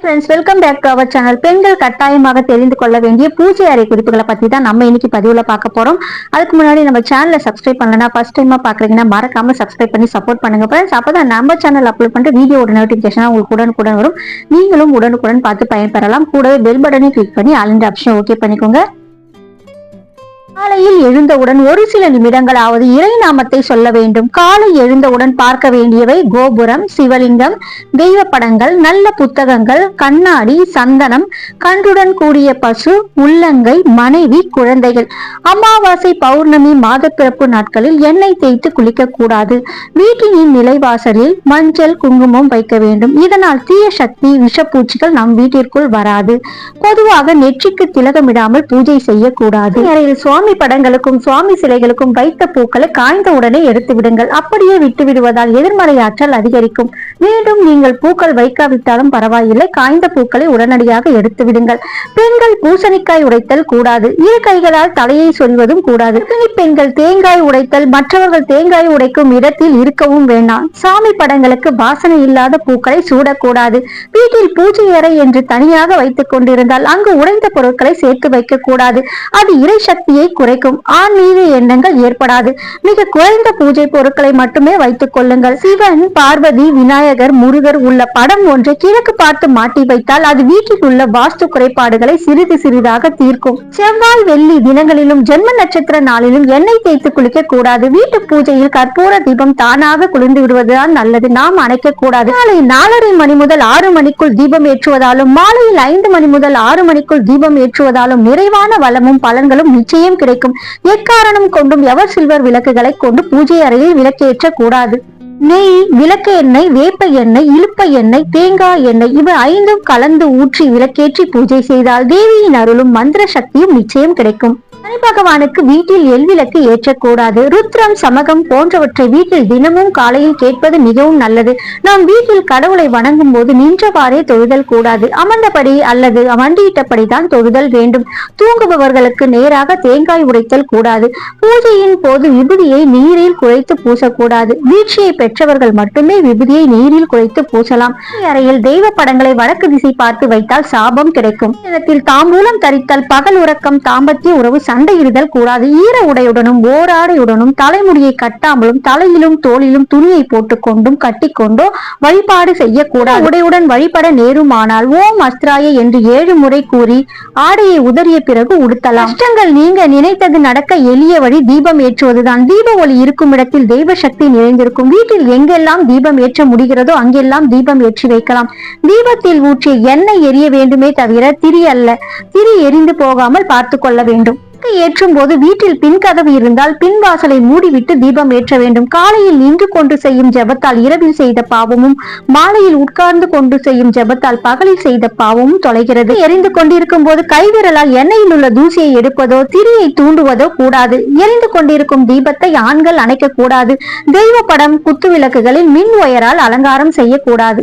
Friends welcome back to our channel பெண்கள் கட்டாயமாக தெரிந்து கொள்ள வேண்டிய பூஜை அறை குறிப்புகளை பத்தி தான் நம்ம இன்னைக்கு பதிவுல பார்க்க போறோம். அதுக்கு முன்னாடி நம்ம சேனலை சப்ஸ்கிரைப் பண்ணலனா ஃபர்ஸ்ட் டைமா பாக்குறீங்கன்னா மறக்காம சப்ஸ்கிரைப் பண்ணி சப்போர்ட் பண்ணுங்க ஃப்ரெண்ட்ஸ் அப்பதான் நம்ம சேனல் அப்லோட் பண்ணிட்டு வீடியோட நோட்டிபிகேஷன் உங்களுக்கு உடனுக்குடன் வரும். நீங்களும் உடனுக்குடன் பார்த்து பயன்பெறலாம். கூடவே பெல் பட்டனை கிளிக் பண்ணி ஆல் ஆப்ஷன் ஓகே பண்ணிக்கோங்க. காலையில் எழுந்தவுடன் ஒரு சில நிமிடங்களாவது இறை நாமத்தை சொல்ல வேண்டும். காலை எழுந்தவுடன் பார்க்க வேண்டியவை கோபுரம் சிவலிங்கம் தெய்வ படங்கள் நல்ல புத்தகங்கள் கண்ணாடி சந்தனம் கன்றுடன் கூடிய பசு உள்ளங்கை மனைவி குழந்தைகள். அமாவாசை பௌர்ணமி மாதப்பிறப்பு நாட்களில் எண்ணெய் தேய்த்து குளிக்க கூடாது. வீட்டினின் நிலைவாசலில் மஞ்சள் குங்குமம் வைக்க வேண்டும். இதனால் தீய சக்தி விஷப்பூச்சிகள் நம் வீட்டிற்குள் வராது. பொதுவாக நெற்றிக்கு திலகமிடாமல் பூஜை செய்யக்கூடாது அறையில் சுவாமி படங்களுக்கும் சுவாமி சிலைகளுக்கும் வைத்த பூக்களை காய்ந்த உடனே எடுத்து விடுங்கள். அப்படியே விட்டு விடுவதால் எதிர்மறை ஆற்றல் அதிகரிக்கும். மீண்டும் நீங்கள் பூக்கள் வைக்காவிட்டாலும் பரவாயில்லை. காய்ந்த பூக்களை உடனடியாக எடுத்து விடுங்கள். பெண்கள் பூசணிக்காய் உடைத்தல் கூடாது. இரு கைகளால் தலையை சொல்வதும் கூடாது. பெண்கள் தேங்காய் உடைத்தல் மற்றவர்கள் தேங்காய் உடைக்கும் இடத்தில் இருக்கவும் வேண்டாம். சாமி படங்களுக்கு வாசனை இல்லாத பூக்களை சூடக்கூடாது. வீட்டில் பூஜை அறை என்று தனியாக வைத்துக் கொண்டிருந்தால் அங்கு உடைந்த பொருட்களை சேர்த்து வைக்க கூடாது அது இறை சக்தியை குறைக்கும். ஆன்மீக எண்ணங்கள் ஏற்படாது. மிக குறைந்த பூஜை பொருட்களை மட்டுமே வைத்துக் கொள்ளுங்கள். சிவன் பார்வதி விநாயகர் முருகர் உள்ள படம் ஒன்றை கிழக்கு பார்த்து மாட்டி வைத்தால் அது வீட்டில் உள்ள வாஸ்து குறைபாடுகளை சிறிது சிறிதாக தீர்க்கும். செவ்வாய் வெள்ளி தினங்களிலும் ஜென்ம நட்சத்திர நாளிலும் எண்ணெய் தேய்த்து குளிக்க கூடாது. வீட்டு பூஜையில் கற்பூர தீபம் தானாக குளிர்ந்து விடுவதுதான் நல்லது. நாம் அணைக்க கூடாது. நாளை நாலரை மணி முதல் ஆறு மணிக்குள் தீபம் ஏற்றுவதாலும் மாலையில் ஐந்து மணி முதல் ஆறு மணிக்குள் தீபம் ஏற்றுவதாலும் நிறைவான வளமும் பலன்களும் நிச்சயம் கிடைக்கும். எக்காரணம் கொண்டும் எவர் சில்வர் விளக்குகளை கொண்டு பூஜை அறையில் விளக்கேற்ற கூடாது? நெய் விளக்கு எண்ணெய் வேப்ப எண்ணெய் இழுப்ப எண்ணெய் தேங்காய் எண்ணெய் இவை ஐந்தும் கலந்து ஊற்றி விளக்கேற்றி பூஜை செய்தால் தேவியின் அருளும் மந்திர சக்தியும் நிச்சயம் கிடைக்கும். சனி பகவானுக்கு வீட்டில் எல்விளக்கு ஏற்றக்கூடாது. ருத்ரம் சமகம் போன்றவற்றை வீட்டில் தினமும் காலையில் கேட்பது மிகவும் நல்லது. நாம் வீட்டில் கடவுளை வணங்கும் போது நின்றவாறே தொழுதல் கூடாது. அமர்ந்தபடி அல்லது வண்டியிட்டபடி தான் தொழுதல் வேண்டும். தூங்குபவர்களுக்கு நேராக தேங்காய் உடைத்தல் கூடாது. பூஜையின் போது விபூதியை நீரில் குழைத்து பூசக்கூடாது. வீழ்ச்சியை பெற்றவர்கள் மட்டுமே விபூதியை நீரில் குழைத்து பூசலாம். அறையில் தெய்வ படங்களை வடக்கு திசை பார்த்து வைத்தால் சாபம் கிடைக்கும். நேரத்தில் தாம்பூலம் தரித்தல் பகல் உறக்கம் தாம்பத்திய உறவு சண்டையிடுதல் கூடாது. ஈர உடையுடனும் ஓராடையுடனும் தலைமுடியை கட்டாமலும் தலையிலும் தோளிலும் துணியை போட்டுக்கொண்டும் கட்டிக்கொண்டோ வழிபாடு செய்யக்கூடாது. உடையுடன் வழிபட நேருமானால் ஓம் அஸ்திராய என்று ஏழு முறை கூறி ஆடையை உதறிய பிறகு உடுத்தலாம். கஷ்டங்கள் நீங்க நினைத்தது நடக்க எளிய வழி தீபம் ஏற்றுவதுதான். தீப ஒளி இருக்கும் இடத்தில் தெய்வ சக்தி நிறைந்திருக்கும். வீட்டில் எங்கெல்லாம் தீபம் ஏற்ற முடிகிறதோ அங்கெல்லாம் தீபம் ஏற்றி வைக்கலாம். தீபத்தில் ஊற்றிய எண்ணெய் எரிய வேண்டுமே தவிர திரி அல்ல. திரி எரிந்து போகாமல் பார்த்து கொள்ள வேண்டும். விளக்கை ஏற்றும் போது வீட்டில் பின் கதவு இருந்தால் பின் வாசலை மூடிவிட்டு தீபம் ஏற்ற வேண்டும். காலையில் நின்று கொண்டு செய்யும் ஜெபத்தால் இரவில் செய்த பாவமும் மாலையில் உட்கார்ந்து கொண்டு செய்யும் ஜெபத்தால் பகலில் செய்த பாவமும் தொலைகிறது. எரிந்து கொண்டிருக்கும் போது கைவிரலால் எண்ணெயில் உள்ள தூசியை எடுப்பதோ திரியை தூண்டுவதோ கூடாது. எரிந்து கொண்டிருக்கும் தீபத்தை ஆண்கள் அணைக்க கூடாது தெய்வ படம் குத்து விளக்குகளில் மின் ஒயரால் அலங்காரம் செய்யக்கூடாது.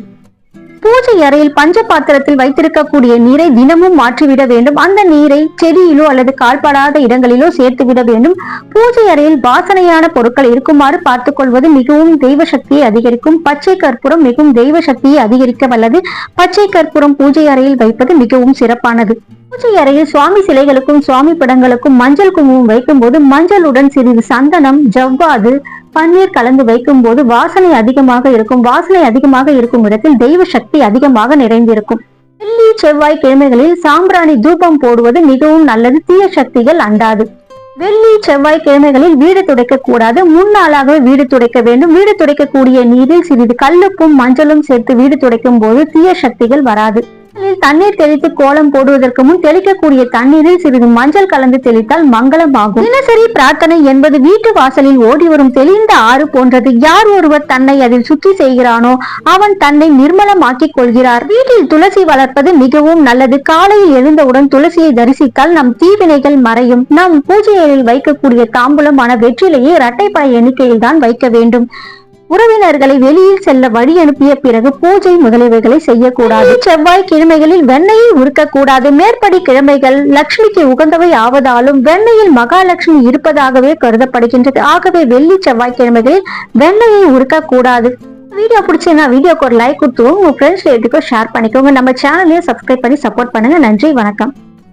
பூஜை அறையில் பஞ்ச பாத்திரத்தில் வைத்திருக்கக்கூடிய நீரை தினமும் மாற்றிவிட வேண்டும். அந்த நீரை செடியிலோ அல்லது கால்படாத இடங்களிலோ சேர்த்து விட வேண்டும். பூஜை அறையில் வாசனையான பொருட்கள் இருக்குமாறு பார்த்துக் கொள்வது மிகவும் தெய்வ சக்தியை அதிகரிக்கும். பச்சை கற்பூரம் மிகவும் தெய்வ சக்தியை அதிகரிக்க வல்லது. பச்சை கற்பூரம் பூஜை அறையில் வைப்பது மிகவும் சிறப்பானது. பூஜை அறையில் சுவாமி சிலைகளுக்கும் சுவாமி படங்களுக்கும் மஞ்சள் குங்குமம் வைக்கும் போது மஞ்சளுடன் சிறிது சந்தனம் ஜவ்வாது பன்னீர் கலந்து வைக்கும் போது வாசனை அதிகமாக இருக்கும். வாசனை அதிகமாக இருக்கும் இடத்தில் தெய்வ சக்தி அதிகமாக நிறைந்திருக்கும். வெள்ளி செவ்வாய் கிழமைகளில் சாம்பிராணி தூபம் போடுவது மிகவும் நல்லது. தீய சக்திகள் அண்டாது. வெள்ளி செவ்வாய் கிழமைகளில் வீடு துடைக்க கூடாது முன்னாளாகவே வீடு துடைக்க வேண்டும். வீடு துடைக்கக்கூடிய நீரில் சிறிது கல்லுப்பும் மஞ்சளும் சேர்த்து வீடு துடைக்கும் போது தீய சக்திகள் வராது. முதலில் தண்ணீர் தெளித்து கோலம் போடுவதற்கு முன் தெளிக்கக்கூடிய தண்ணீரில் சிறிது மஞ்சள் கலந்து தெளித்தால் மங்களமாகும். தினசரி பிரார்த்தனை என்பது வீட்டு வாசலில் ஓடி வரும் தெளிந்த ஆறு போன்றது. யார் ஒருவர் தன்னை அதில் சுத்தி செய்கிறானோ அவன் தன்னை நிர்மலமாக்கிக் கொள்கிறார். வீட்டில் துளசி வளர்ப்பது மிகவும் நல்லது. காலையில் எழுந்தவுடன் துளசியை தரிசித்தால் நம் தீவினைகள் மறையும். நம் பூஜையில் வைக்கக்கூடிய தாம்பூலமான வெற்றிலையை இரட்டைப்படை எண்ணிக்கையில் தான் வைக்க வேண்டும். உறவினர்களை வெளியில் செல்ல வழி அனுப்பிய பிறகு பூஜை முதலியவைகளை செய்யக்கூடாது. செவ்வாய் கிழமைகளில் வெண்ணையை உருக்கக்கூடாது. மேற்படி கிழமைகள் லட்சுமிக்கு உகந்தவை ஆவதாலும் வெண்ணையில் மகாலட்சுமி இருப்பதாகவே கருதப்படுகின்றது. ஆகவே வெள்ளி செவ்வாய் கிழமைகளில் வெண்ணையை உருக்கக்கூடாது. வீடியோ பிடிச்சிருந்தா வீடியோக்கு ஒரு லைக் கொடுத்து உங்க ஃப்ரெண்ட்ஸ் ரிலேட்டிவ்க்கு ஷேர் பண்ணிக்கோங்க. நம்ம சேனலையும் சப்ஸ்கிரைப் பண்ணி சப்போர்ட் பண்ணுங்க. நன்றி வணக்கம்.